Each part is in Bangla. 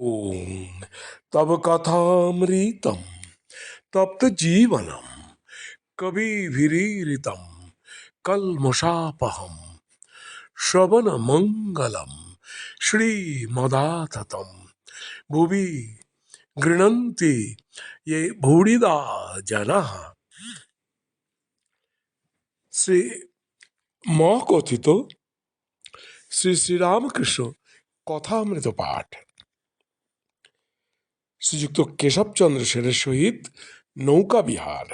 ओम तब कथामृतम, तप्त जीवनम कभी विरीतम कल मुशापहम श्रवण मंगलम श्री मदाततम भूवि गृणंति ये भूड़िदा जन। श्री म श्री श्री रामकृष्ण कथामृत पाठ। শ্রীযুক্ত কেশবচন্দ্র সেনের সহিত নৌকা বিহার।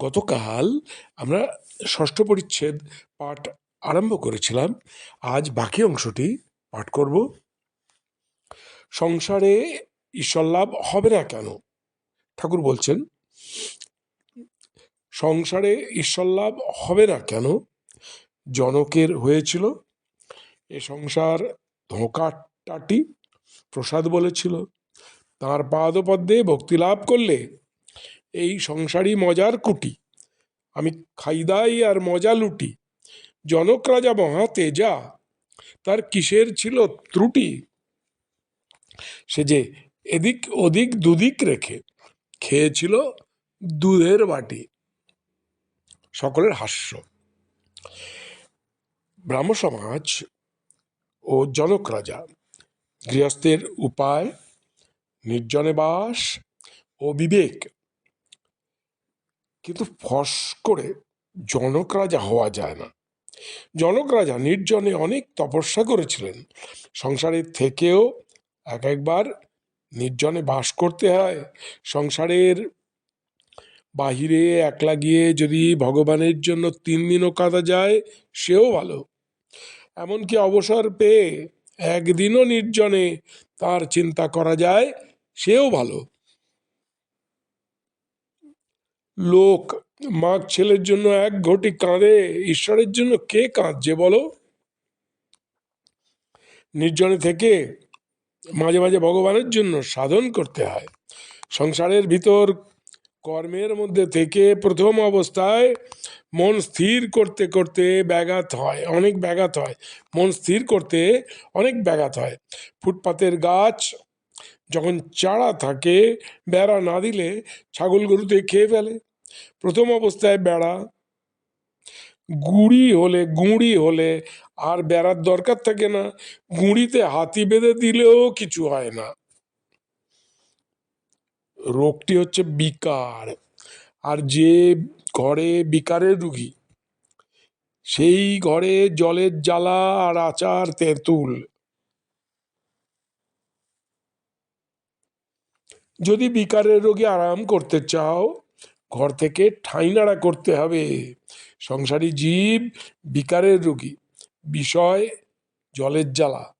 গতকাল আমরা ষষ্ঠ পরিচ্ছেদ পাঠ আরম্ভ করেছিলাম। আজ বাকি অংশটি পাঠ করব। সংসারে ঈশ্বর লাভ হবে না কেন? ঠাকুর বলছেন, সংসারে ঈশ্বর লাভ হবে না কেন? জনকের হয়েছিল, এ সংসার ধোঁকাটাটি প্রসাদ বলেছিল তাঁর পাদপদ্মে ভক্তি লাভ করলে এই সংসারই মজার কুটি। আমি খাইদাই আর মজা লুটি। জনক রাজা মহা তেজা। তার কিসের ছিল ত্রুটি? সে যে এদিক ওদিক দুদিক রেখে খেয়েছিল দুধের বাটি। সকলের হাস্য। ব্রাহ্ম সমাজ ও জনক রাজা গৃহস্থের উপায় নির্জনে বাস ও বিবেক। কিন্তু ফস করে জনক রাজা হওয়া যায় না। জনক রাজা নির্জনে অনেক তপস্যা করেছিলেন। সংসারের থেকেও এক একবার নির্জনে বাস করতে হয়। সংসারের বাহিরে একলা গিয়ে যদি ভগবানের জন্য তিন দিনও কাঁদা যায়, সেও ভালো। এমনকি অবসর পেয়ে একদিনও নির্জনে তার চিন্তা করা যায় সেও ভালো। লোক মাঘ ছেলের জন্য এক ঘটি কাঁদে, ঈশ্বরের জন্য কে কাঁদছে বলো? নির্জনে থেকে মাঝে মাঝে ভগবানের জন্য সাধন করতে হয়। সংসারের ভিতর কর্মের মধ্যে থেকে প্রথম অবস্থায় মন স্থির করতে করতে ব্যাঘাত হয়, অনেক ব্যাঘাত হয়। মন স্থির করতে অনেক ব্যাঘাত হয়। ফুটপাতের গাছ যখন চারা থাকে, বেড়া না দিলে ছাগল গরুতে খেয়ে ফেলে। প্রথম অবস্থায় বেড়া, গুঁড়ি হলে গুঁড়ি হলে আর বেড়ার দরকার থাকে না। গুঁড়িতে হাতি বেঁধে দিলেও কিছু হয় না। রোগটি হচ্ছে বিকার। আর যে ঘরে বিকারের রুগী, সেই ঘরে জলের জ্বালা আর আচার তেঁতুল যদি বিকারের রোগী আরাম করতে চাও, ঘর থেকে ঠাঁই নাড়া করতে হবে। সংসারী জীব বিকারের রোগী। বিষয় জলের জ্বালা।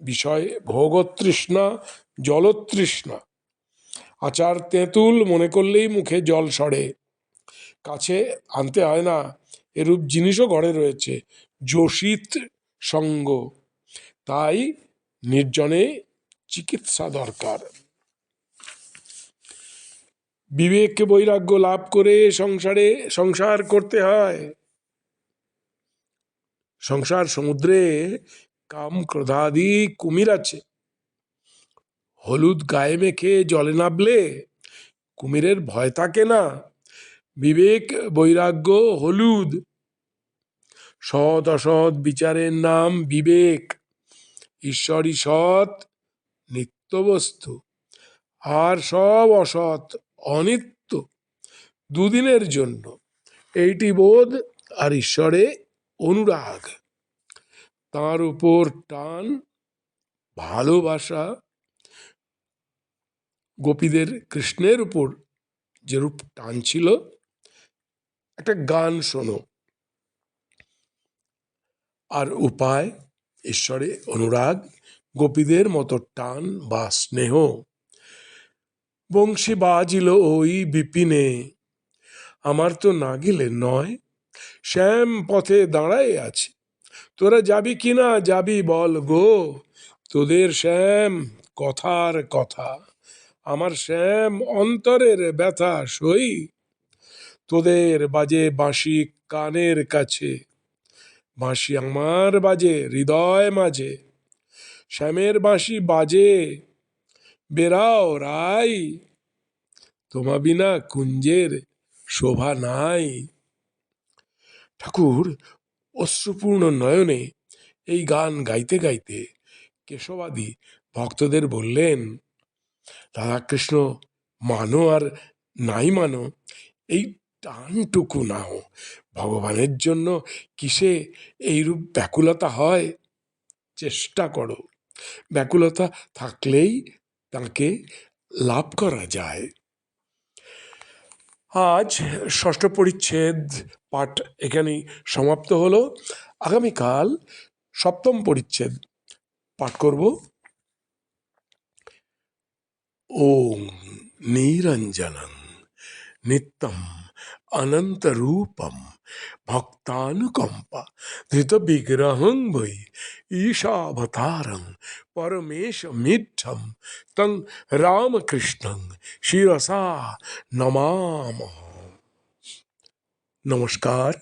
বিষয় ভোগতৃষ্ণা, জলতৃষ্ণা। আচার তেঁতুল মনে করলেই মুখে জল সরে কাছে আনতে হয় না, এরূপ জিনিসও ঘরে রয়েছে যোষিত সঙ্গ। তাই নির্জনে চিকিৎসা দরকার। বিবেক বৈরাগ্য লাভ করে সংসারে, সংসার করতে হয়। সংসার সমুদ্রে কাম ক্রোধাদি কুমির আছে। হলুদ গায়ে মেখে জলে নামলে কুমিরের ভয় থাকে না। বিবেক, বৈরাগ্য, হলুদ। সৎ অসৎ বিচারের নাম বিবেক। ঈশ্বরই সৎ নিত্যবস্তু আর সব অসৎ। অনিত্য। দুদিনের জন্য এইটি বোধ আর ঈশ্বরে অনুরাগ। তার উপর টান, ভালোবাসা গোপীদের কৃষ্ণের উপর যেরূপ টান ছিল, একটা গান শোনো। আর উপায়, ঈশ্বরে অনুরাগ, গোপীদের মতো টান বা স্নেহ। বংশী বাজিল ওই বিপিনে। আমার তো না গেলে নয়, শ্যাম পথে দাঁড়ায় আছে। তোরা যাবি কি না যাবি বল গো, তোদের শ্যাম কথার কথা। আমার শ্যাম অন্তরের ব্যথা সই, তোদের বাজে বাঁশি কানের কাছে। বাঁশি আমার বাজে, হৃদয় মাঝে। শ্যামের বাঁশি বাজে বেরাও রাই তোমা বিনা কুঞ্জের শোভা নাই। ঠাকুর, অশ্রুপূর্ণ নয়নে এই গান গাইতে গাইতে কেশবাদী ভক্তদের বললেন, রাধাকৃষ্ণ, মানো আর নাই মানো, এই টানটুকু নাও। ভগবানের জন্য কিসে এইরূপ ব্যাকুলতা হয়? চেষ্টা করো। ব্যাকুলতা থাকলেই তাকে লাভ করা যায়। আজ ষষ্ঠ পরিচ্ছেদ পাঠ এখানেই সমাপ্ত হলো। আগামীকাল সপ্তম পরিচ্ছেদ পাঠ করব। ওম নিরঞ্জন নিত্যম অনন্তরূপম ভক্তানুকম্পা ধৃত বিগ্রহং বৈ ঈশাবতারং तं রামকৃষ্ণং শিরসা নমাম নমস্কার